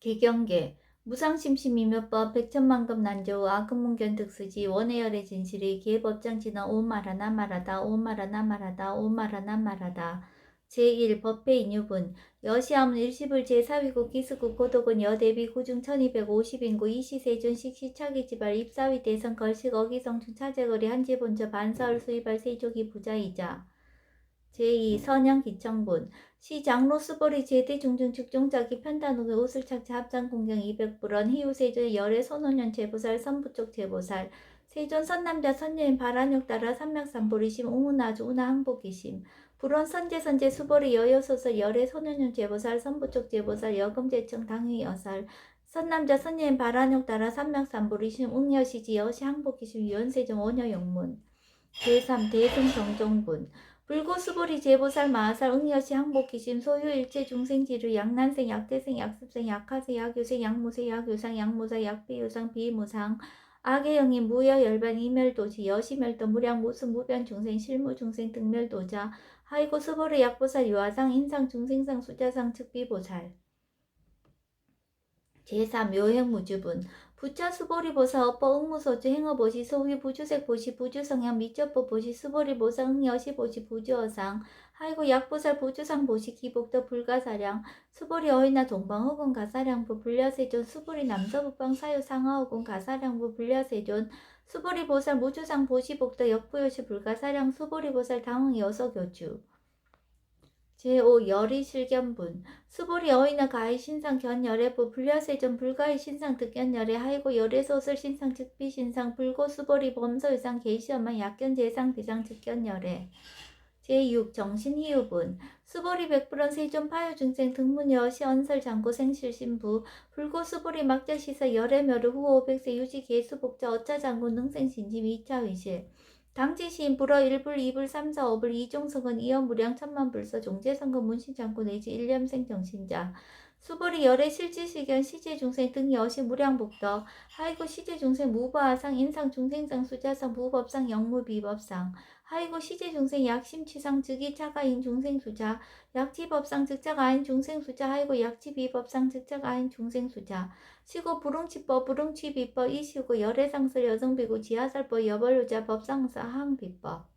개경계 무상심심이며법 백천만급 난조 아금문견 득수지 원해열의 진실이 기회법장지는 오마라나 말하다 오마라나 말하다 오마라나 말하다. 제1 법회 인유분 여시함은 일시불 제4위국 기수국 고독은 여대비 구중 1250인구 이시세준 식시차기 지발 입사위 대선 걸식 어기성춘 차제거리 한지본저 반사을 수입할 세조기 부자이자 제2 선양기청분 시장로 수보리 제대 중증 축종자기 편단옥의 옷을 착지 합장 공경 200불원 희우세조 열애 선호년 제보살 선부쪽 제보살 세존 선남자 선녀인 바란육 따라 삼맥삼보리심 웅우나주 우나 항복이심. 불원 선제 선제 수보리 여여소설 열애 선녀년 제보살 선부쪽 제보살 여금제청 당위 여살 선남자 선녀인 바란육 따라 삼맥삼보리심 웅여시지 여시 항복이심 유연세종 원여영문. 제3 대승정종분 불고수보리 제보살 마하살 응여시 항복기심 소유일체 중생지류 양난생 약대생 약습생 약하세 약유생 약무세 약유상 약무사 약비유상 비무상 악의영인 무여 열반 이멸도지 여시멸도 무량 무수 무변 중생 실무 중생 등멸도자 하이고 수보리 약보살 유화상 인상 중생상 수자상 측비보살 제3 묘행 무주분 부차 수보리 보사 업보 응무소주 행어보시 소위 부주색 보시 부주성향 미적보 보시 수보리 보사 응여시 보시 부주어상 하이고 약보살 부주상 보시 기복도 불가사량 수보리 어이나 동방호군 가사량부 불려세존 수보리 남서북방 사유 상하호군 가사량부 불려세존 수보리 보살 무주상 보시복도 역부요시 불가사량 수보리 보살 당흥 여서교주 제5 열이 실견분. 수보리 어이나 가히 신상 견열애부 불려세전 불가히 신상 득견열애 하이고 열애소설 신상 즉비 신상 불고 수보리 범서유상 계시엄만 약견 재상 비상 즉견열애 제6 정신희유분. 수보리 백불원 세존 파유중생 등문여 시 언설 장고 생실 신부. 불고 수보리 막자시서 열애멸우 후 500세 유지 계수 복자 어짜장고 능생신지 위차위실 당지시인 불어 1불 2불 3 4 5불 이종석은 이연무량 천만불서 종제선거 문신장구 내지 일념생 정신자. 수보리 열애 실지시견 시제중생 등 여시 무량복덕. 하이고 시제중생 무바하상 인상 중생상 수자상 무법상 영무비법상 하이고 시제중생 약심치상 즉이 차가인 중생수자 약지 법상 즉자가인 중생수자 하이고 약지 비법상 즉자가인 중생수자. 시고 불응치법 불응치 비법 이시고 열애상설 여성비고 지하살법 여벌유자 법상사 항비법.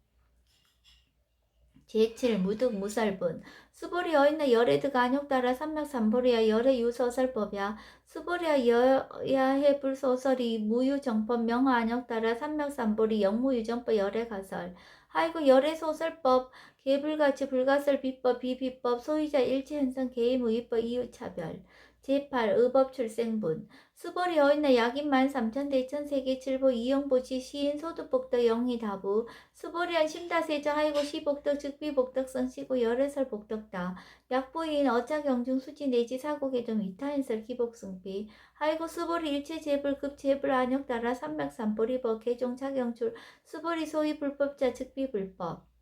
제7 무득 무살분. 수보리 어인나 열애드가 안욕 따라 삼맥 삼보리야 열애 유서설법이야. 수보리야 여야해 불소설이 무유정법 명화 안욕 따라 삼맥 삼보리 영무유정법 열애 가설 하이고 열애 소 설법 개불가치 불가설 비법 비비법 소유자 일체현상 개의 무위법 이유차별 제8 의법 출생분. 수보리 어인나 약인만 삼천대천 세계 칠보 이영보시 시인 소득복덕 영희 다부. 수보리한 심다세저 하이고 시복덕 즉비복덕 선 시고 열애설 복덕다. 약보인 어차경중 수지 내지 사고개정 위타인설 기복승비. 하이고 수보리 일체 재불 급 재불 안역 따라 삼맥 삼보리법 개종 차경출. 수보리 소위 불법자 즉비불법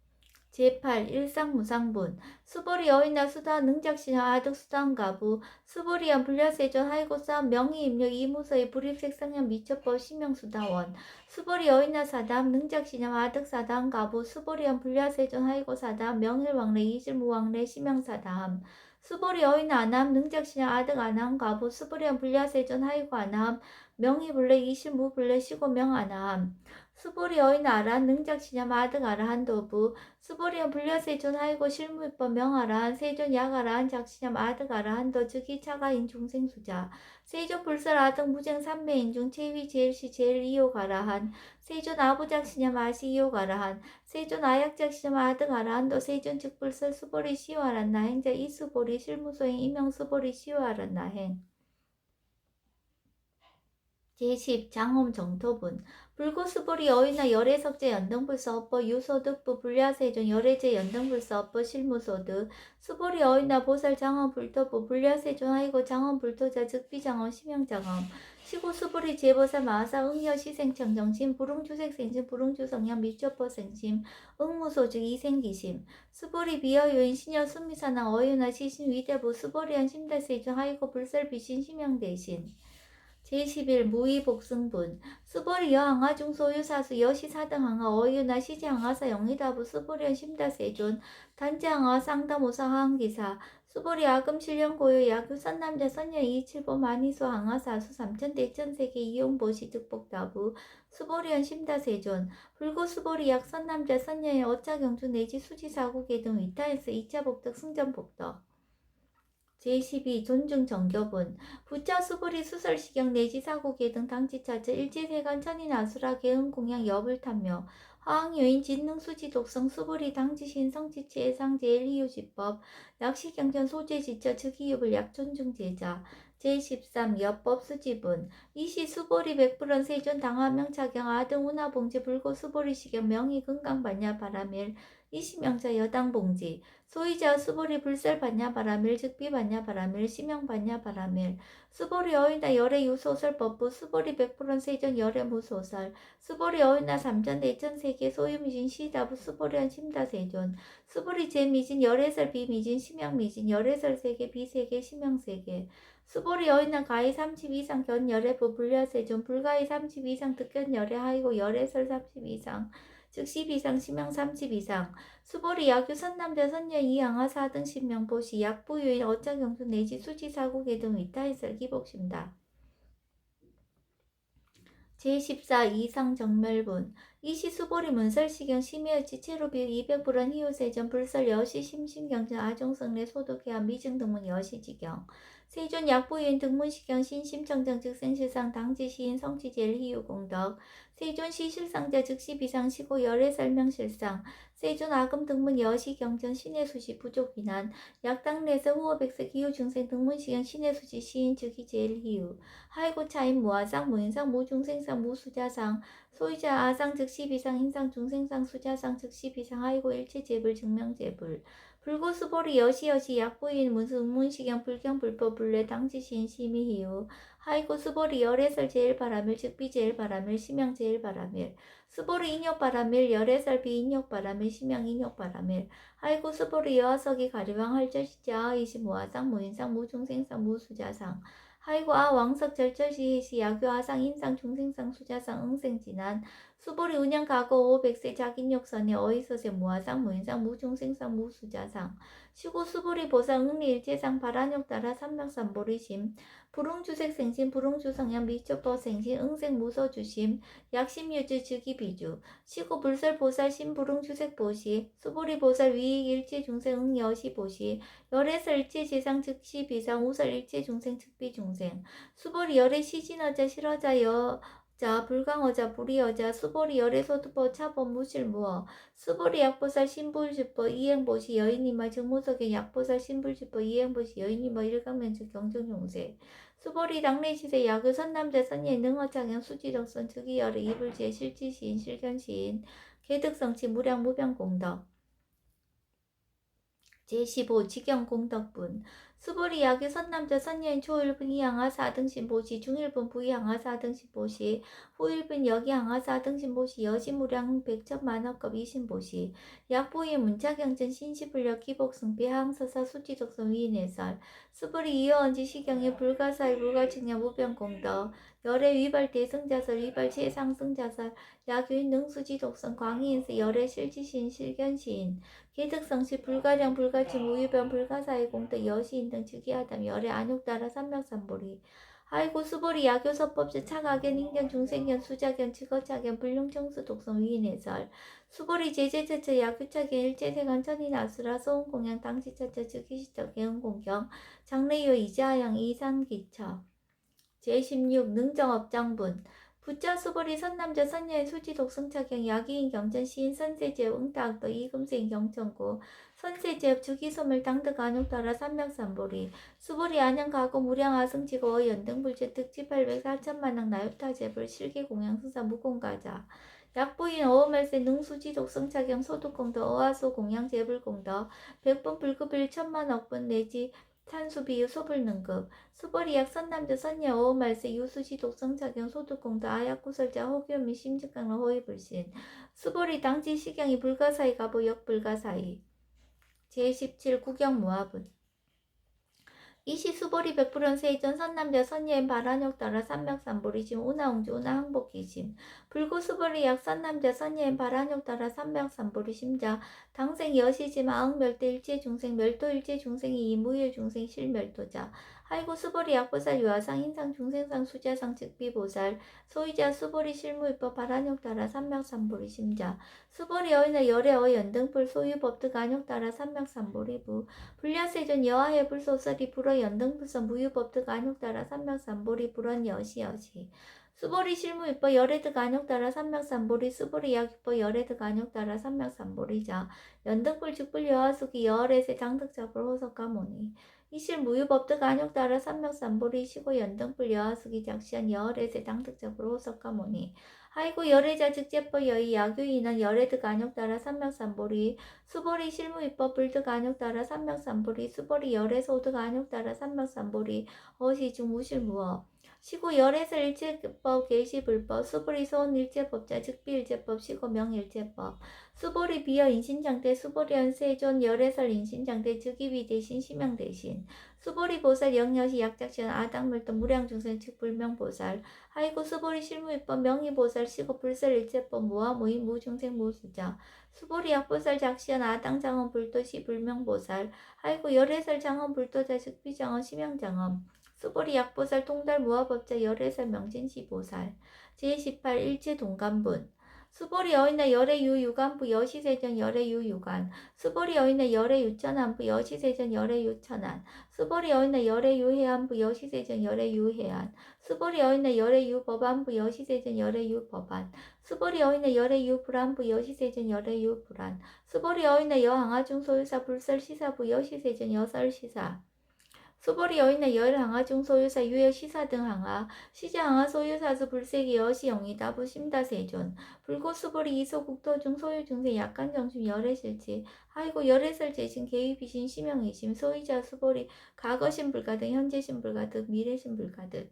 제8 일상무상분 수보리 여인나 수다 능작시나 아득수단 가부 수보리한 불려세전 하이고싸 명의입력 이무서의 불입색상형 미처법 심명수다원 수보리 여인나 사담 능작시나 아득사담 가부 수보리한 불려세전 하이고사담 명일왕래 이질무왕래 심명사담 수보리 여인나 아남 능작시나 아득 아남 가부 수보리한 불려세전 하이고 아남 명의불래 이실무불래 시고명 아남 수보리 어인 아란 능작시냐 아득 아라한 도부. 수보리한 불려세존 하이고 실무입법 명아라한 세존 약아라한 작시냐 아득 아라한 도 즉이 차가인 중생수자. 세존 불설 아득 무쟁 삼매인 중 체위 제일시 제일 이호 가라한. 세존 아부작시냐 마시 이호 가라한. 세존 아약작시냐 아득 아라한 도 세존 즉불설 수보리 시와란 나 행자 이수보리 실무소행 이명 수보리 시와란 나 행 제10 장엄 정토분. 불고수보리 어이나 열애석제 연등불서 업보 유소득부 불야세존 열애제 연등불서 업보 실무소득. 수보리 어이나 보살 장엄 불토부 불야세존 하이고 장엄 불토자 즉비장엄 심형장엄. 시고 수보리 제보사 마사 응여 시생청 정심 불응주색 생심 불응주성량 미초포 생심 응무소즉 이생기심. 수보리 비어 요인 신여 순미사나 어유나 시신 위대부 수보리한 심달세존 하이고 불설 비신 심형 대신 제11 무의복승분. 수보리 여항아 중소유사수 여시사등항아 어유나 시지항아사 영희다부 수보리현 심다세존 단지항아 쌍다모사 항기사. 수보리 아금 실령 고요 야규 선남자 선녀 이칠보 만이수 항아사수 삼천 대천세계 이용보시 득복다부. 수보리연 심다세존 불고 수보리 약 선남자 선녀의 어차경주 내지 수지사국의 등 위타에서 2차 복덕 승전 복덕 제12 존중 정교분 부자 수보리 수설시경 내지 사고계 등 당지차저 일제세관 천인 아수라 개응 공양 여불 탐묘 화학요인 진능 수지 독성 수보리 당지신 성지치 해상 제일희유지법 약시경전 소재 지처 즉이유불 약존중 제자 제13 여법 수지분 이시 수보리 백불원 세존 당화명 차경 아등 운하 봉지 불고 수보리 시경 명의 건강 반야 바라밀 이시명자 여당 봉지 소이자 수보리 불설 반야 바라밀 즉비 반야 바라밀 반야 바라밀. 수보리 어인나 열애 유소설 법부 수보리 백불원 세존 열애 무소설. 수보리 어인나 삼전 대천 세계 소유미진 시다부 수보리한 심다 세존. 수보리 제미진 열애설 비미진 심양 미진 열애설 세계 비세계 심양 세계. 수보리 어인나 가히 30 이상 견 열애부 불려세존 불가히 30 이상 득견 열애 하이고 열애설 30 이상 즉 10 이상 심양 30 이상 수보리 야규 선남자 선녀 이양하 사등 신명 보시 약부유인 어장경수 내지 수지사국의 등 위타이설 기복심다. 제14 이상 정멸분 이시 수보리 문설시경 심해어치 체로비 200불원 희우세전 불설 여시 심신경전 아종성내 소독해야 미증 등문 여시지경 세존 약부유인 등문시경 신심청정 즉생실상 당지시인 성취제일 희우공덕 세존 시실상자 즉 시 비상시고 열애 설명실상 세존 아금 등문 여시 경전 신의 수시 부족 비난 약당 내서 후어백색 기후 중생 등문 시경 신의 수시 시인 즉이 제일 희우 하이고 차인 무아상 무인상 무중생상 무수자상 소유자 아상 즉시 비상 인상 중생상 수자상 즉시 비상 하이고 일체 제불 증명 제불 불고 수보리 여시 여시 약부인 무슨 문시경 불경 불법 불례 당지신 희우 하이고 수보리 열애설 제일 바라밀 즉비 제일 바라밀 심양 제일 바라밀. 수보리 인욕 바라밀 열애설 비 인욕 바라밀 심양 인욕 바라밀. 하이고 수보리 여하석이 가리왕 할절시자 이시 무아상 무인상 무중생상 무수자상. 하이고 아 왕석 절절시시 야교 아상 인상 중생상 수자상 응생진한 수보리 운양 가고 오백세 자긴욕선에 어이서세 무아상 무인상 무중생상 무수자상. 시고 수보리 보상 응리일제상 바란욕 따라 삼명삼보리심. 불응주색 생신 불응주성향 미초법 생신 응생 무서주심 약심유주 즉이비주. 시고 불설 보살 신불응주색 보시. 수보리 보살 위익 일체 중생 응여시 보시. 열애설 일체 지상 즉시 비상 우설 일체 중생 즉비 중생. 수보리 열애 시진어자 실어자 여 자 불강어자 불이어자 수보리 열애소두보 차법 무실무어. 수보리 약보살 신불주법 이행보시 여인이마 정무석의 약보살 신불주법 이행보시 여인이마 일강면적 경정용세. 수보리 당내시세 야그 선남자 선예 능어창양 수지덕선 즉이열애 이불지의 실지시인 실견시인 개득성치 무량 무병공덕. 제15 직영공덕분 수보리 야규 선남자 선녀인 초일분 이항하 4등신 보시 중일분 부이항하 4등신 보시 후일분 여기항하 4등신 보시 여시무량 백천만원급 이신 보시. 약부인 문자경전 신시불력 기복승비 항서사 수지독성 위인해설 수보리 이어언지 시경의 불가사의 불가측량 무병공덕. 열애 위발 대 승자설 위발 최상승자설. 야규인 능수지 독성 광희인스 열애 실지신 실견시인 개득성시 불가량 불가침 우유변 불가사의 공덕 여시인 등 즉위하담 열애 안욕따라 삼명삼보리. 아이고 수보리 야교서법제 차가견 인견 중생견 수자견 직어차견 불룡청수 독성 위인해설. 수보리 제제제처 야교차견 일제세관 천인아수라 소음공양 당시차처 즉위시적 개응공경 장래요 이자양 이산기처. 제16 능정업장분 부자 수보리 선남자 선녀의 수지 독성차경 야기인 경전 시인 선세제업 응탁도 이금생 경천구 선세제업 주기소멸 당득 안욕따라 삼명삼보리 수보리 안양가고 무량아승지고 어연등불제 특지 800 4천만원 나유타제불 실기공양수사 무공가자 약부인 어음말세 능수지 독성차경 소득공도 어하소 공양제불공도 백번 불급일 천만 억분 내지 탄수비유 소불능급. 수보리약 선남자 선녀 어음말세 유수시 독성차경 소득공도 아약구설자 혹유미 심직강로 호위불신. 수보리 당지 시경이 불가사의 가보 역불가사의. 제17 구경무화분 이시 수보리 백불원 세이전 선남자 선녀인 바란역 따라 삼명삼보리심 우나옹주 우나항복기심. 불구 수보리 약 선남자 선녀인 바란역 따라 삼명삼보리심자 당생 여시지 마 응 멸도 일체 중생 멸도 일체 중생이 이무일 중생 실멸도자. 하이고 수보리 약보살 유아상 인상 중생상 수자상 즉비보살. 소이자 수보리 실무입법 바란욕 따라 삼맥삼보리 심자. 수보리 어이나 열애어 연등불 소유법 득 안욕 따라 삼맥삼보리부. 불야세존 여하해 불소설이 불어 연등불선 무유법 득 안욕 따라 삼맥삼보리 불원 여시여시 수보리 실무입법 열애득 안욕 따라 삼맥삼보리 수보리 약입법 열애득 안욕 따라 삼맥삼보리자 연등불 죽불 여하수기 여월에세 장득잡을 호석가모니. 이실 무유법득 안욕 따라 삼맥삼보리 시고 연등불 여하수기 작시한 여월에세 장득잡을 호석가모니. 하이고 열애자 즉제법 여의 야규인은 열애득 안욕 따라 삼맥삼보리 수보리 실무입법 불득 안욕 따라 삼맥삼보리 수보리 열애소득 안욕 따라 삼맥삼보리 어시중 무실무어 시고 열애설 일제법 계시불법 수보리 소원 일제법자 즉비 일제법 시고 명 일제법. 수보리 비어 인신장대 수보리 연 세존 열애설 인신장대 즉위비 대신 심양 대신. 수보리 보살 영여시 약작시한 아당물도 무량중생 즉 불명보살. 하이고 수보리 실무입법 명의보살 시고 불설 일제법 무아무이 무중생 무수자. 수보리 약보살 작시한 아당장엄 불도시 불명보살. 하이고 열애설 장엄 불도자 즉비장엄 심양장엄 수보리 약보살 통달 무화법자 열애설 명진시보살 제18 일체 동간분. 수보리 어인나 열애 유유간부 여시세전 열애 유유간. 수보리 어인나 열애 유천안부 여시세전 열애 유천안 수보리 어인나 열애 유해안부 여시세전 열애 유해안 수보리 어인나 열애 유법안부 여시세전 열애 유법안 수보리 어인나 열애 유불안부 여시세전 열애 유불안 수보리 어인나 여항아중 소유사 불설시사부 여시세전 여설시사 수보리 여인의 열 항아 중 소유사 유여 시사 등 항아 시자 항아 소유사수 불세기 여시 영이다 부심다 세존. 불고 수보리 이소 국토 중 소유 중세 약간 정심 열애 실지. 하이고 열애설 재신 개입이신 심형이심 소유자 수보리 과거신 불가 등 현재신 불가 등 미래신 불가 등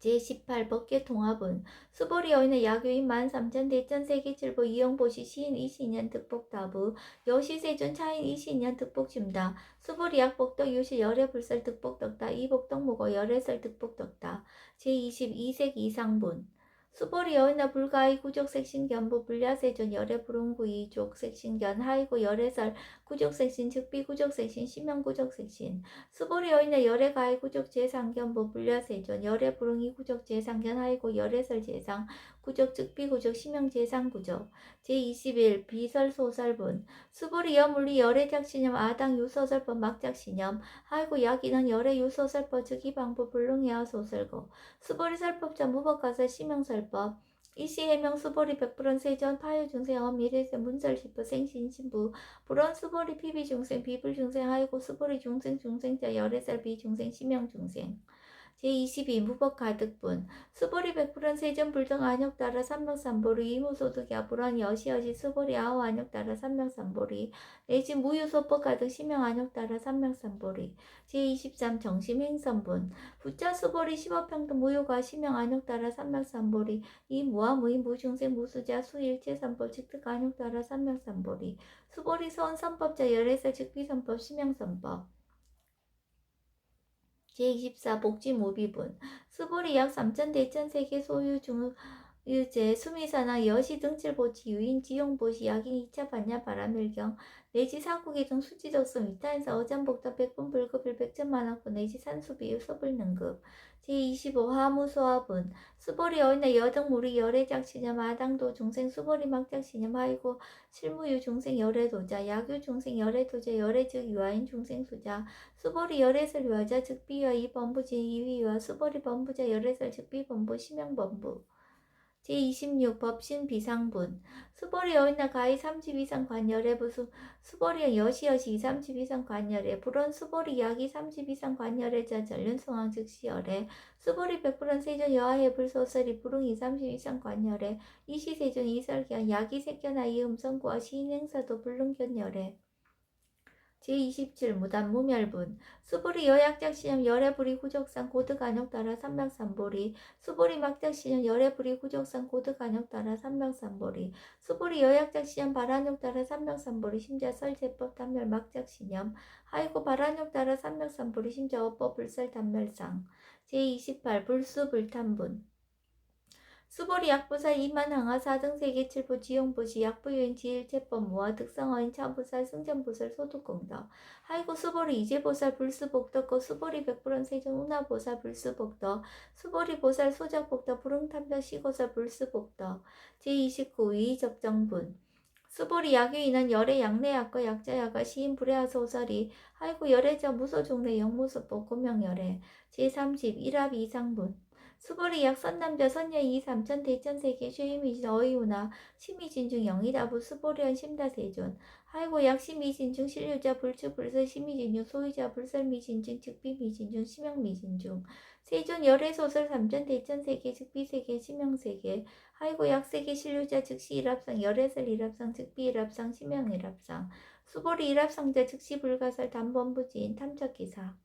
제18 법계 통합은 수보리 여인의 야교인 13,000 대전 세계칠보 이영보시 시인 20년 득복 다부 여시세존 차인 20년 득복 심다 수보리 약복덕 유시 열애불설 득복 덕다 이복덕 무고 열애설 득복 덕다 제22색 이상분 수보리 여인나 불가의 구족색신 견 부 불야세존 열애 불응구 이족 색신견 하이고 열애설 구족색신 즉비 구족색신 심형 구족색신. 수보리 여인나 열애 가의 구족 제상견부 불야세존 열애 불응이 구족 제상견 하이고 열애설 제상 구족 즉비 구족 심형 제상 구족 제21 비설 소설분. 수보리 여물리 열애 작신념 아당 유소설법 막작신념 하이고 야기는 열애 유소설법 즉이 방법 불능이하 소설고. 수보리 설법자 무법가서 심형설법. 이시 해명 수보리 백불원 세전 파유 중생 미래세 문설 시부 생신 신부. 불원 수보리 피비 중생 비불 중생 하이고 수보리 중생 중생자 열애살 비 중생 심형 중생 제22 무법 가득분 수보리 백불원 세전 불등 안역 따라 삼명삼보리 이무소득 야불원 여시여시 수보리 아우 안역 따라 삼명삼보리 내지 무유소법 가득 심형 안역 따라 삼명삼보리 제23 정심 행선분 부자 수보리 십업평등 무효가 심형 안역 따라 삼명삼보리 이 무아무이 무중생 무수자 수일체선법 직득 안역 따라 삼명삼보리 수보리 서원 선법자 열애사 즉비선법 심형선법 제24 복지 모비분. 수보리 약 3천 대천 세계 소유 중 유제 수미사나 여시 등칠보치 유인 지용보시 약인 2차 반야 바람일경 내지 사국의 등 수지적성 이타인사 어장복답 백분 불급일 백천만원권 내지 산수비유 소불능급. 제25 화무소화분. 수보리 어인의 여등 무리 열애작신념 아당도 중생 수보리 막작신념 하이고 실무유 중생 열애도자 야규 중생 열애도자 열애즉 유아인 중생 수자. 수보리 열애설 유아자 즉비와 이범부 제2위와 수보리 범부자 열애설 즉비범부 심형범부 제26 법신 비상분. 수보리 여인나 가히 30 이상 관열에 부수 수보리 여시여시 30 이상 관열에 불원 수보리 약이 30 이상 관열에 자 전륜 성황 즉시열에 수보리 백불원 세전 여하의 불소설이 불응이 30 이상 관열에 이시세전 이설견 약이 색견하 이 음성구와 시인 행사도 불능견열에 제27 무단 무멸분 수보리 여약작 시념 열애불이 후적상 고득 안역 따라 삼명삼보리 수보리 막작 시념 열애불이 후적상 고득 안역 따라 삼명삼보리 수보리 여약작 시념 발안역 따라 삼명삼보리 심자 설제법 단멸 막작 시념 하이고 발안역 따라 삼명삼보리 심자 어법 불설 단멸상. 제28 불수 불탄분 수보리 약부사 이만 항하 사 등 세계 칠부 지용부시 약부유인 지일체법 무화 득성어인 차부살 승전부살 소득공덕. 하이고 수보리 이제보살 불수복덕고 수보리 백불원 세존 운하보살 불수복덕. 수보리 보살 소작복덕 불응탐벽 시고살 불수복덕. 제29 위적정분. 수보리 약유인은 열의 약내약과 약자야가 시인 불해하소설이 하이고 열애자 무소종래 영무수법 고명열애 제30 일합 이상분 수보리 약 선남자 선녀 이 삼천 대천 세계 쉐이미진 어이우나 심의진중 영이다부 수보리언 심다세존. 하이고 약 심의진중 신류자 불추 불설 심의진중 소유자 불설미진중 즉비미진중 심영미진중. 세존 열애 소설 삼천 대천 세계 즉비세계 심영세계 하이고 약세계 신류자 즉시 일합상 열애설 일합상 즉비 일합상 심영 일합상. 수보리 일합상자 즉시 불가설 단번부지인 탐적기사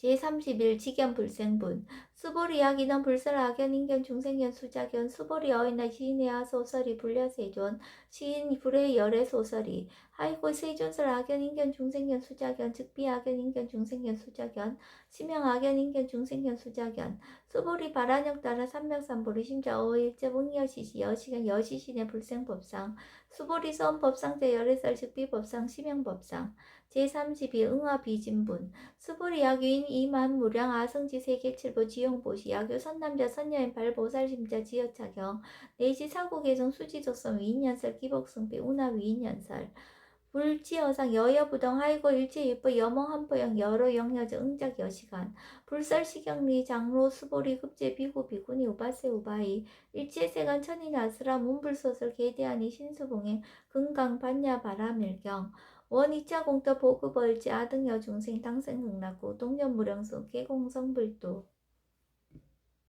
제31 직연 불생분. 수보리 약인원 불설 악연 인견 중생연 수작연 수보리 어인나 시인의 소설이 불려세존 시인 불의 열의 소설이. 하이고 세존설 악연 인견 중생연 수작연 즉비 악연 인견 중생연 수작연 심형 악연 인견 중생연 수작연. 수보리 바란역 따라 삼명삼보리 심자 어일제 응여시시 여시간 여시신의 불생법상 수보리 서원법상제 열애설 즉비 법상 심형 법상 제32 응화 비진분 수보리 약유인 이만 무량 아성지 세계칠보 지용보시 약유 선남자 선녀인 발보살 심자 지여차경 내지 사고 개정 수지적성 위인연설 기복승비 운하 위인연설 불지어상 여여부동 하이고 일체유법 여몽한포영 여로 영여자 응작 여시간. 불설시경리 장로 수보리 급제 비구 비구니 우바세 우바이. 일체세간 천인아스라 문불소설 개대하니 신수봉행 금강 반야 바라밀경. 원이차 공터 보급월지 아등여 중생 당생흥락구 동년무령수 개공성불도